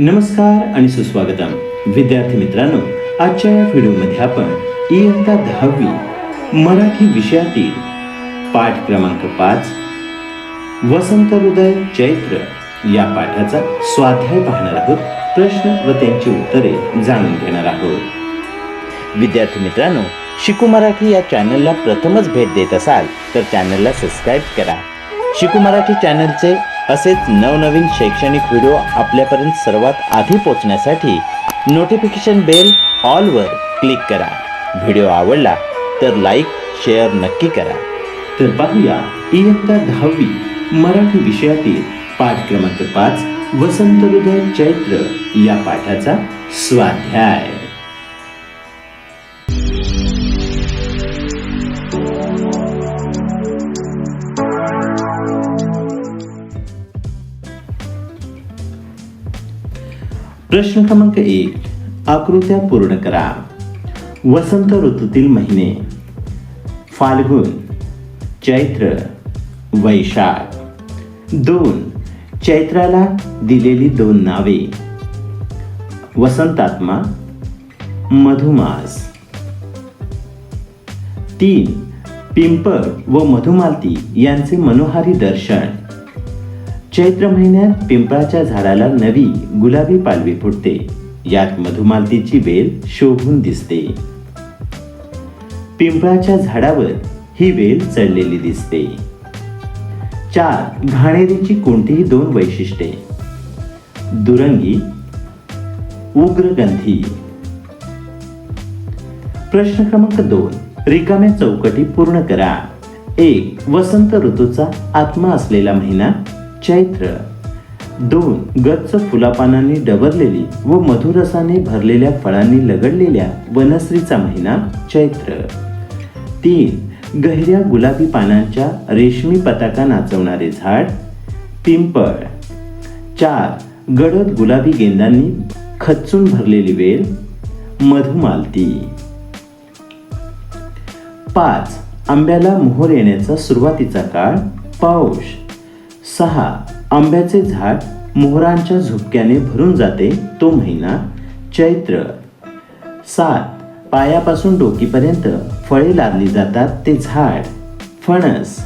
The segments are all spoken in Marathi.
नमस्कार आणि सुस्वागतम. विद्यार्थी मित्रांनो आजच्या या व्हिडिओमध्ये आपण इयत्ता दहावी मराठी विषयातील पाठ क्रमांक पाच वसंत हृदय चैत्र या पाठाचा स्वाध्याय पाहणार आहोत. प्रश्न व त्यांची उत्तरे जाणून घेणार आहोत. विद्यार्थी मित्रांनो शिकू मराठी या चॅनलला प्रथमच भेट देत असाल तर चॅनलला सबस्क्राईब करा. शिकू मराठी चॅनलचे असेच नवनवीन शैक्षणिक व्हिडिओ आपल्यापर्यंत सर्वात आधी पोहोचण्यासाठी नोटिफिकेशन बेल ऑलवर क्लिक करा. व्हिडिओ आवडला तर लाईक शेअर नक्की करा. तर पाहूया इयत्ता दहावी मराठी विषयातील पाठ क्रमांक पाच वसंत हृदय चैत्र या पाठाचा स्वाध्याय. प्रश्न क्रमांक एक आकृत्या पूर्ण करा. वसंत ऋतूतील महिने. फाल्गुन चैत्र वैशाख. दोन चैत्राला दिलेली दोन नावे. वसंतात्मा मधुमास. तीन पिंपळ व मधुमालती यांचे मनोहारी दर्शन. चैत्र महिन्यात पिंपळाच्या झाडाला नवी गुलाबी पालवी फुटते. यात मधुमालतीची वेल शोभून दिसते. पिंपळाच्या झाडावर ही वेल चढलेली दिसते. चार घाणेरीची कोणतीही दोन वैशिष्ट्ये. दुरंगी उग्रगंधी. प्रश्न क्रमांक दोन रिकाम्या चौकटी पूर्ण करा. एक वसंत ऋतूचा आत्मा असलेला महिना. चैत्र. दोन गच्च फुलापानांनी डबरलेली व मधुरसाने भरलेल्या फळांनी लगडलेल्या वनश्रीचा महिना चैत्र. तीन गहिऱ्या गुलाबी पानांच्या रेशमी पताका नाचवणारे झाड पिंपळ. चार गडद गुलाबी गेंदांनी खच्चून भरलेली वेल मधुमालती. पाच आंब्याला मोहर येण्याचा सुरुवातीचा काळ पाऊस. सहा आंब्याचे झाड मोहरांच्या झुपक्याने भरून जाते तो महिना चैत्र. सात पायापासून डोकीपर्यंत फळे लादली जातात ते झाड. फणस.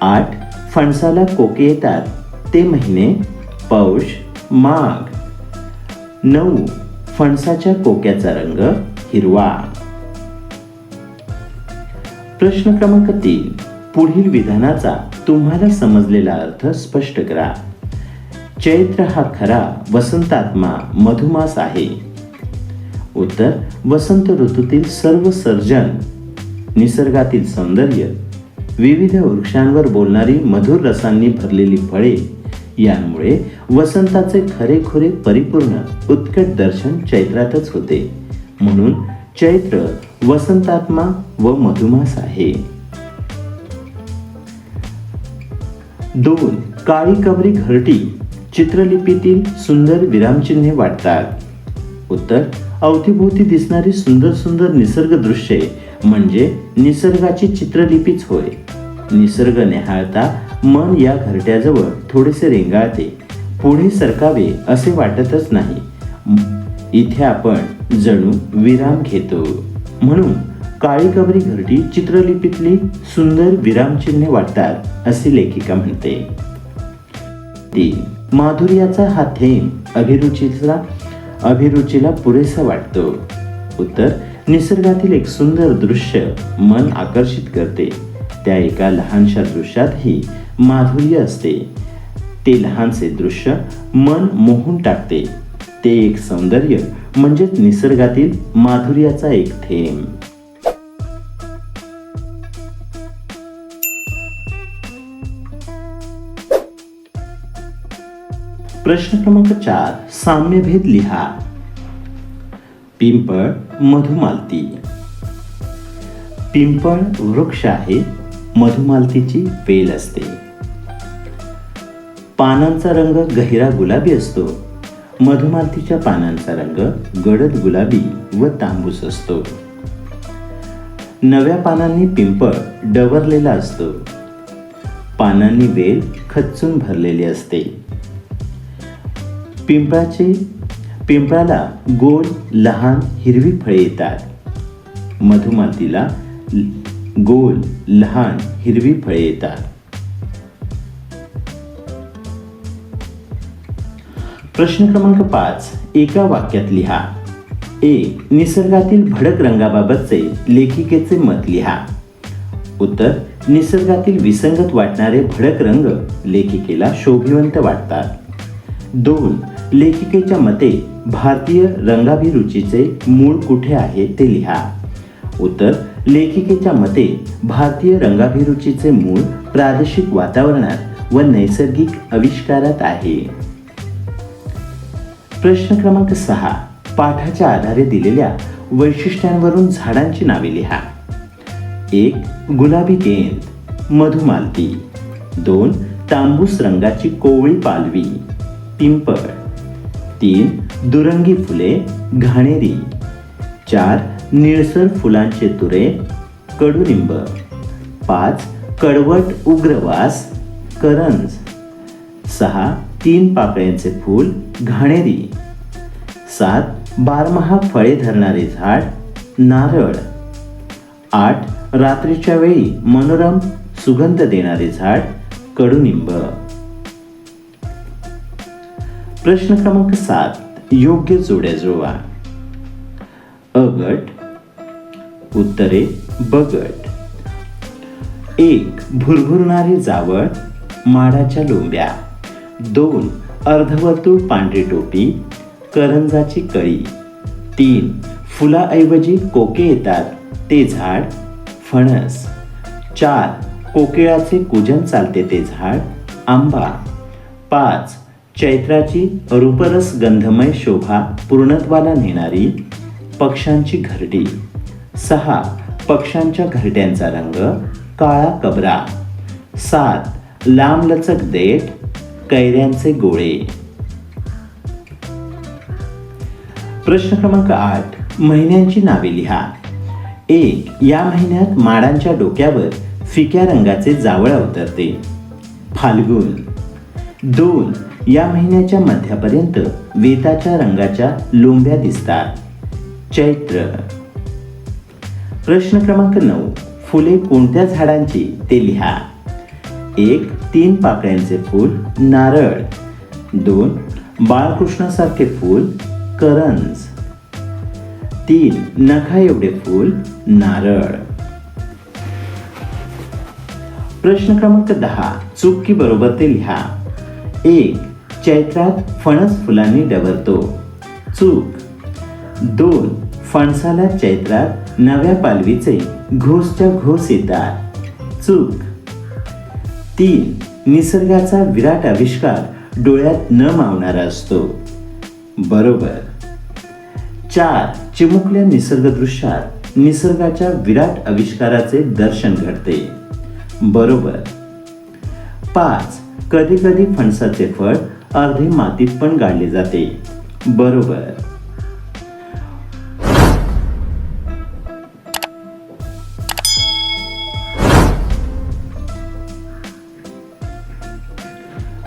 आठ फणसाला कोके येतात ते महिने पौष माघ. नऊ फणसाच्या कोक्याचा रंग हिरवा. प्रश्न क्रमांक तीन. पुढील विधानाचा तुम्हाला समजलेला अर्थ स्पष्ट करा. चैत्र हा खरा वसंतात्मा मधुमास आहे. उत्तर वसंत ऋतूतील सर्व सर्जन निसर्गातील सौंदर्य विविध वृक्षांवर बोलणारी मधुर रसांनी भरलेली फळे यामुळे वसंताचे खरेखुरे परिपूर्ण उत्कट दर्शन चैत्रातच होते. म्हणून चैत्र वसंतात्मा व मधुमास आहे. दोन काळी कबरी घरटी चित्रलिपीतील सुंदर विरामचिन्हे वाटतात. उत्तर अवतीभोवती दिसणारी सुंदर सुंदर निसर्ग दृश्ये म्हणजे निसर्गाची चित्रलिपीच होय. निसर्ग निहाळता मन या घरट्याजवळ थोडेसे रेंगाळते. पुढे सरकावे असे वाटतच नाही. इथे आपण जणू विराम घेतो. म्हणून काळी कबरी घरटी चित्रलिपीतली सुंदर विरामचिन्हे वाटतात असे लेखिका म्हणते. तीन माधुर्याचा हा थेंब अभिरुचीचा अभिरुचीला पुरेसा वाटतो. उत्तर निसर्गातील एक सुंदर दृश्य मन आकर्षित करते. त्या एका लहानशा दृश्यातही माधुर्य असते. ते लहानसे दृश्य मन मोहून टाकते. ते एक सौंदर्य म्हणजेच निसर्गातील माधुर्याचा एक थेंब. प्रश्न क्रमांक चार साम्यभेद लिहा. पिंपळ मधुमालती. पिंपळ वृक्ष आहे मधुमालतीची वेल असते. पानांचा रंग गहिरा गुलाबी असतो. मधुमालतीच्या पानांचा रंग गडद गुलाबी व तांबूस असतो. नव्या पानांनी पिंपळ डवरलेला असतो. पानांनी वेल खच्चून भरलेली असते. पिंपळाचे पिंपळाला गोल लहान हिरवी फळे येतात. मधुमातीला गोल लहान हिरवी फळे येतात. प्रश्न क्रमांक पाच एका वाक्यात लिहा. एक निसर्गातील भडक रंगाबाबतचे लेखिकेचे मत लिहा. उत्तर निसर्गातील विसंगत वाटणारे भडक रंग लेखिकेला शोभिवंत वाटतात. दोन लेखिकेच्या मते भारतीय रंगाभिरुचीचे मूळ कुठे आहे ते लिहा. उत्तर लेखिकेच्या मते भारतीय रंगाभिरुचीचे मूळ प्रादेशिक वातावरणात व नैसर्गिक आविष्कारात आहे. प्रश्न क्रमांक सहा पाठाच्या आधारे दिलेल्या वैशिष्ट्यांवरून झाडांची नावे लिहा. एक गुलाबी गेंद मधुमालती दोन तांबूस रंगाची कोवळी पालवी. पिंपळ तीन दुरंगी फुले घाणेरी. चार निळसर फुलांचे तुरे कडुलिंब पाच कडवट उग्रवास करंज. सहा तीन पाकळ्यांचे फूल घाणेरी. सात बारमहा फळे धरणारे झाड नारळ. आठ रात्रीच्या वेळी मनोरम सुगंध देणारे झाड कडुनिंब. प्रश्न क्रमांक सात योग्य जोड्या जुळवा. अगट उत्तरे बगट एक भुरभुरणारे जावळ माडाच्या लोंब्या. दोन अर्धवर्तुळ पांढरी टोपी करंजाची कळी. तीन फुलाऐवजी कोके येतात ते झाड फणस. चार कोकिळाचे कुजन चालते ते झाड आंबा. पाच चैत्राची रूपरस गंधमय शोभा पूर्णत्वाला नेणारी पक्ष्यांची घरटी. सहा. पक्ष्यांच्या घरट्यांचा रंग काळा कबरा. सात. लांबलचक देठ कैऱ्यांचे गोळे. प्रश्न क्रमांक आठ. महिन्यांची नावे लिहा. एक. या महिन्यात माडांच्या डोक्यावर फिक्या रंगाचे जावळ अवतरते. फाल्गुन. दोन. या महिन्याच्या मध्यापर्यंत वेताच्या रंगाच्या लोंब्या दिसतात. चैत्र. प्रश्न क्रमांक नऊ. फुले कोणत्या झाडांची ते लिहा. एक तीन पाकळ्यांचे फूल नारळ. दोन बाळकृष्णासारखे फूल करंज. तीन नखा एवढे फूल नारळ. प्रश्न क्रमांक दहा. चुकी बरोबर ते लिहा. एक चैत्रात फणस फुलांनी डवरतो चूक. दोन. फणसाला चैत्रात नव्या पालवीचे घोसच्या घोस येतात. चूक. तीन. निसर्गाचा विराट आविष्कार डोळ्यात न मावणारा असतो. बरोबर. चार. चिमुकल्या निसर्गदृश्यात निसर्गाच्या विराट आविष्काराचे दर्शन घडते. बरोबर. पाच. कधी कधी फणसाचे फळ अर्धे मातीत पण गाडले जाते. बरोबर.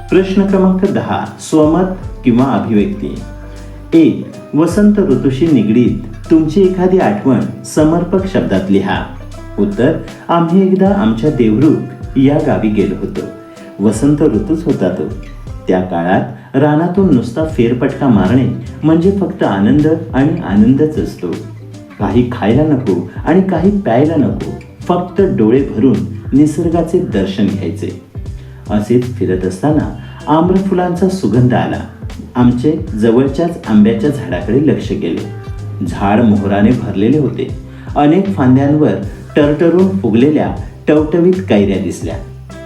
प्रश्न क्रमांक दहा स्वमत किंवा अभिव्यक्ती. एक वसंत ऋतूशी निगडीत तुमची एखादी आठवण समर्पक शब्दात लिहा. उत्तर आम्ही एकदा आमच्या देवरुख या गावी गेलो होतो. वसंत ऋतूच होता तो. त्या काळात रानातून नुसता फेरपटका मारणे म्हणजे फक्त आनंद आणि आनंदच असतो. काही खायला नको आणि काही प्यायला नको फक्त डोळे भरून निसर्गाचे दर्शन घ्यायचे. असेच फिरत असताना आम्रफुलांचा सुगंध आला. आमचे जवळच्याच आंब्याच्या झाडाकडे लक्ष गेले झाड मोहराने भरलेले होते. अनेक फांद्यांवर टरटरून फुगलेल्या टवटवीत कैऱ्या दिसल्या.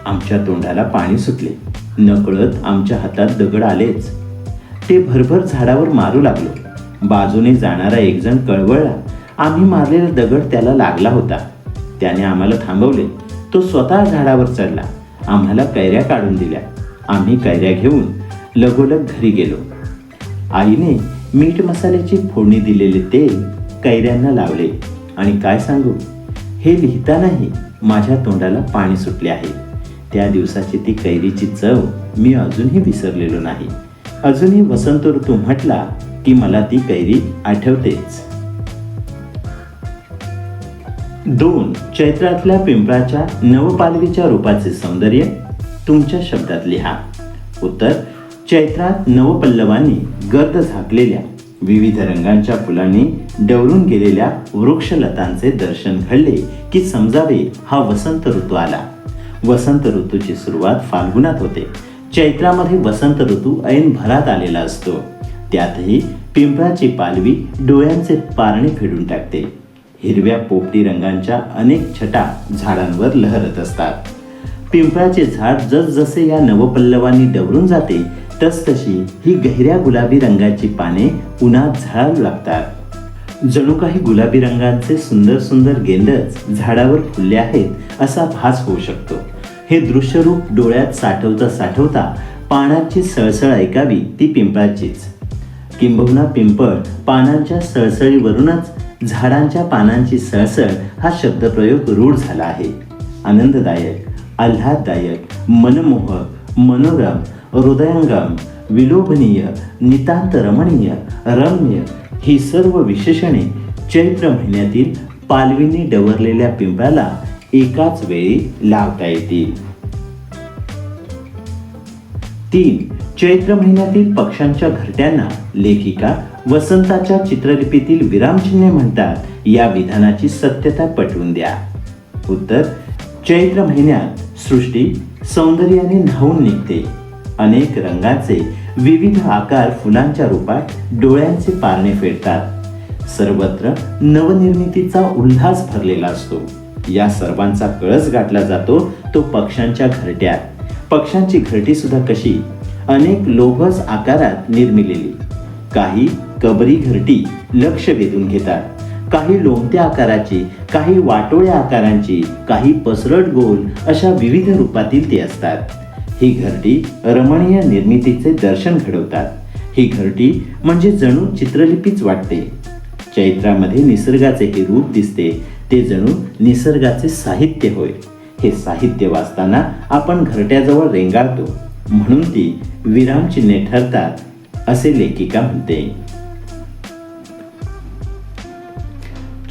आमच्या तोंडाला पाणी सुटले. नकळत आमच्या हातात दगड आलेच. ते भरभर झाडावर मारू लागलो. बाजूने जाणारा एकजण कळवळला. आम्ही मारलेला दगड त्याला लागला होता. त्याने आम्हाला थांबवले. तो स्वतः झाडावर चढला. आम्हाला कैऱ्या काढून दिल्या. आम्ही कैऱ्या घेऊन लगोलग घरी गेलो. आईने मीठ मसाल्याची फोडणी दिलेले तेल कैऱ्यांना लावले. आणि काय सांगू? हे लिहितानाही माझ्या तोंडाला पाणी सुटले आहे. त्या दिवसाची ती कैरीची चव मी अजूनही विसरलेलो नाही. अजूनही वसंत ऋतू म्हटला की मला ती कैरी आठवतेच. दोन चैत्रातल्या पिंपळाच्या नवपालवीच्या रूपाचे सौंदर्य तुमच्या शब्दात लिहा. उत्तर चैत्रात नवपल्लवांनी गर्द झाकलेल्या विविध रंगांच्या फुलांनी डवरून गेलेल्या वृक्षलतांचे दर्शन घडले की समजावे हा वसंत ऋतू आला. वसंत ऋतूची सुरुवात फाल्गुनात होते. चैत्रामध्ये वसंत ऋतू ऐन भरात आलेला असतो. त्यातही पिंपळाची पालवी डोळ्यांचे पारणे फेडून टाकते. हिरव्या पोपटी रंगांच्या अनेक छटा झाडांवर लहरत असतात. पिंपळाचे झाड जसजसे या नवपल्लवांनी डवरून जाते तसतशी ही गहिऱ्या गुलाबी रंगाची पाने उन्हात झळाळू लागतात. जणू काही गुलाबी रंगांचे सुंदर सुंदर गेंदच झाडावर फुलले आहेत असा भास होऊ शकतो. हे दृश्यरूप डोळ्यात साठवता साठवता पानाची सळसळ ऐकावी ती पिंपळाचीच. किंबहुना पिंपळ पानांच्या सळसळीवरूनच झाडांच्या पानांची सळसळ हा शब्दप्रयोग रूढ झाला आहे. आनंददायक आल्हाददायक मनमोहक मनोरम हृदयंगम विलोभनीय नितांत रमणीय रम्य ही सर्व विशेषणे चैत्र महिन्यातील पालवींनी डवरलेल्या पिंपळाला एकाच वेळी लावता येतील. तीन चैत्र महिन्यातील पक्ष्यांच्या घरट्यांना लेखिका वसंताच्या चित्रलिपीतील विरामचिन्हे म्हणतात. या विधानाची सत्यता पटवून द्या. उत्तर चैत्र महिन्यात सृष्टी सौंदर्याने न्हावून निघते. अनेक रंगाचे विविध आकार फुलांच्या रूपात डोळ्यांचे पारणे फेडतात. सर्वत्र नवनिर्मितीचा उल्हास भरलेला असतो. या सर्वांचा कळस गाठला जातो तो पक्ष्यांच्या घरट्यात. पक्ष्यांची घरटी सुद्धा कशी? अनेक लोभस आकारात निर्मिलेली. काही कबरी घरटी लक्ष वेधून घेतात. काही लोमत्या आकाराची काही वाटोळ्या आकारांची काही पसरट गोल अशा विविध रूपातील ते असतात. ही घरटी रमणीय निर्मितीचे दर्शन घडवतात. ही घरटी म्हणजे जणू चित्रलिपीच वाटते. चैत्रामध्ये निसर्गाचे हे रूप दिसते ते जणू निसर्गाचे साहित्य होय. हे साहित्य वाचताना आपण घरट्याजवळ रेंगाळतो. म्हणून ती विरामचिन्हे ठरतात असे लेखिका म्हणते.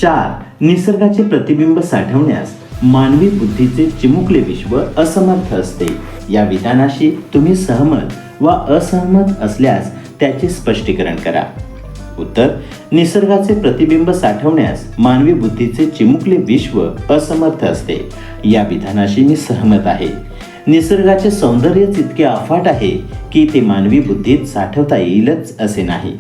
चार. निसर्गाचे प्रतिबिंब साठवण्यास मानवी बुद्धीचे चिमुकले विश्व असमर्थ असते. या विधानाशी तुम्ही सहमत वा असहमत असल्यास त्याचे स्पष्टीकरण करा. उत्तर निसर्गाचे प्रतिबिंब साठवण्यास मानवी बुद्धीचे चिमुकले विश्व असमर्थ असते. या विधानाशी मी सहमत आहे. निसर्गाचे सौंदर्यच इतके अफाट आहे की ते मानवी बुद्धीत साठवता येईलच असे नाही.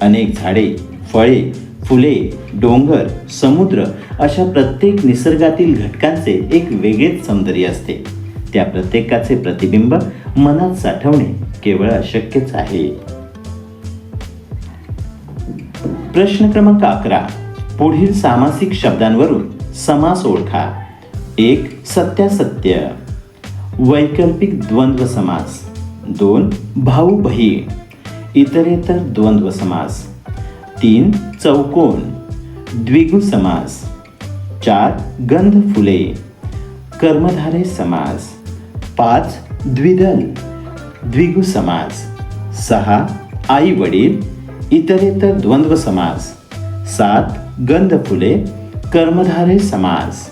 अनेक झाडे फळे फुले डोंगर समुद्र अशा प्रत्येक निसर्गातील घटकांचे एक वेगळेच सौंदर्य असते. त्या प्रत्येकाचे प्रतिबिंब मनात साठवणे केवळ अशक्यच आहे. प्रश्न क्रमांक अकरा. पुढील सामासिक शब्दांवरून समास ओळखा एक सत्यासत्य. वैकल्पिक द्वंद्व समास. दोन भाऊ बहीण. इतरेतर द्वंद्व समास. तीन चौकोन. द्विगु समास. चार गंध फुले. कर्मधारे समास. पाच द्विदल. द्विगु समास. सहा आई वडील. इतरेतर द्वंद्व समास. सात गंध फुले कर्मधारे समास.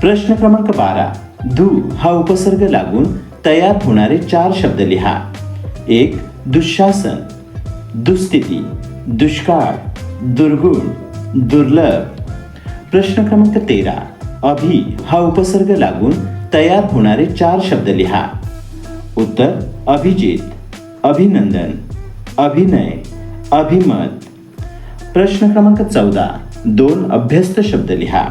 प्रश्न क्रमांक बारा. धू हा उपसर्ग लागून तयार होणारे चार शब्द लिहा. एक दुःशासन. दुस्थिती दुष्काळ दुर्गुण दुर्लभ. प्रश्न क्रमांक तेरा. अभि हा उपसर्ग लागून तयार होणारे चार शब्द लिहा. उत्तर अभिजित. अभिनंदन. अभिनय अभिमत. प्रश्न क्रमांक चौदा दोन अभ्यस्त शब्द लिहा.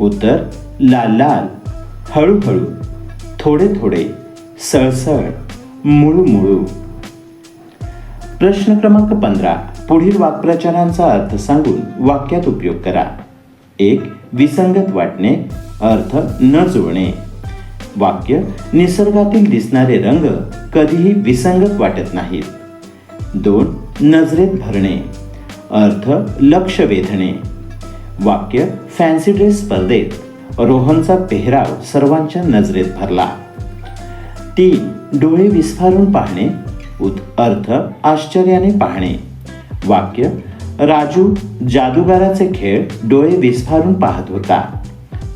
उत्तर लाल लाल हळूहळू थोडे थोडे सळसळ मुळू मुळू प्रश्न क्रमांक पंधरा पुढील वाक्प्रचारांचा अर्थ सांगून वाक्यात उपयोग करा. एक विसंगत वाटणे अर्थ न जुळणे. वाक्य निसर्गातील दिसणारे रंग कधीही विसंगत वाटत नाहीत. दोन नजरेत भरणे. अर्थ लक्ष वेधणे. वाक्य फॅन्सी ड्रेस स्पर्धेत. रोहनचा पेहराव सर्वांच्या नजरेत भरला. तीन डोळे विस्फारून पाहणे. उत- अर्थ आश्चर्याने पाहणे. वाक्य राजू जादूगाराचे खेळ डोळे विस्फारून पाहत होता.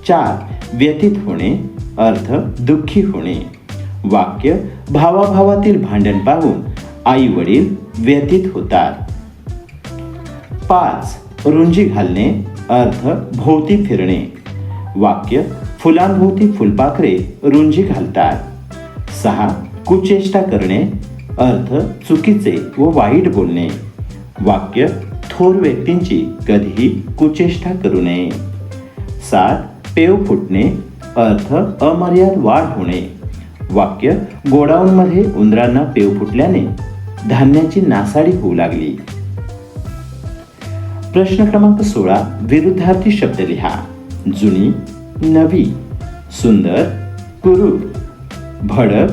चार व्यतीत होणे. अर्थ दुःखी होणे. वाक्य भावाभावातील भांडण पाहून आई वडील व्यतीत होतात. पाच. रुंजी घालणे अर्थ भोवती फिरणे. वाक्य फुलांभोवती फुलपाखरे रुंजी घालतात. सहा. कुचेष्टा करणे अर्थ चुकीचे व वाईट बोलणे. वाक्य थोर व्यक्तींची कधीही कुचेष्टा करू नये. सात. पेव फुटणे अर्थ अमर्याद वाढ होणे. वाक्य गोडाऊनमध्ये उंदरांना पेव फुटल्याने धान्याची नासाडी होऊ लागली. प्रश्न क्रमांक सोळा विरुद्धार्थी शब्द लिहा. जुनी नवी सुंदर कुरूप भडक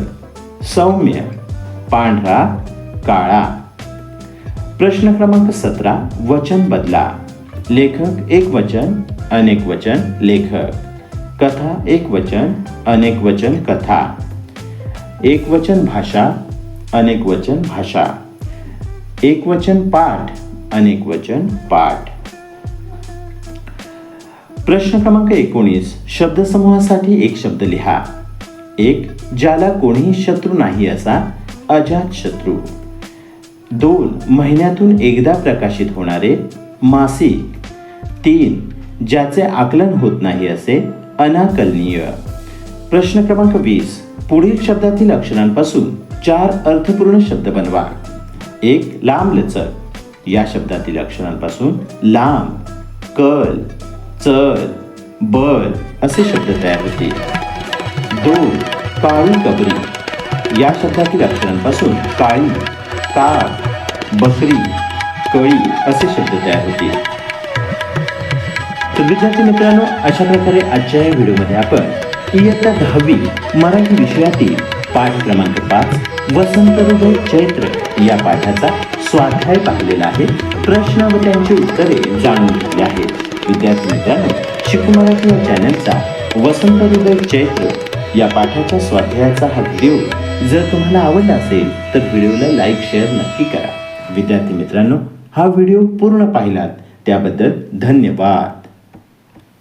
सौम्य पांढरा काळा. प्रश्न क्रमांक सतरा वचन बदला. लेखक एक वचन अनेक वचन लेखक. कथा एक वचन अनेक वचन कथा. एक वचन भाषा अनेक वचन भाषा. एक वचन पाठ अनेक वचन पाठ. प्रश्न क्रमांक एकोणीस. शब्दसमूहासाठी एक शब्द लिहा. एक ज्याला कोणीही शत्रू नाही असा अजात शत्रू. दोन महिन्यातून एकदा प्रकाशित होणारे मासिक. तीन ज्याचे आकलन होत नाही असे अनाकलनीय. प्रश्न क्रमांक वीस. पुढील शब्दातील अक्षरांपासून चार अर्थपूर्ण शब्द बनवा. एक लांब लचक या शब्दातील अक्षरांपासून लांब कल चल बल असे शब्द तयार होतील. दोन काळी कबरी. या शब्दातील अक्षरांपासून काळी ताक बकरी कळी असे शब्द तयार होतील. तर विद्यार्थी मित्रांनो अशा प्रकारे आजच्या या व्हिडिओमध्ये आपण इयत्ता दहावी मराठी विषयातील पाठ क्रमांक पाच वसंत हृदय चैत्र या पाठाचा स्वाध्याय पाहिलेला आहे. प्रश्न व त्यांची उत्तरे जाणून घेतली आहेत. विद्यार्थी मित्रांनो शिकमराठी या चॅनलचा वसंत हृदय चैत्र या पाठाच्या स्वाध्यायाचा हा व्हिडिओ जर तुम्हाला आवडला असेल तर व्हिडिओला लाईक शेअर नक्की करा. विद्यार्थी मित्रांनो हा व्हिडिओ पूर्ण पाहिलात त्याबद्दल धन्यवाद.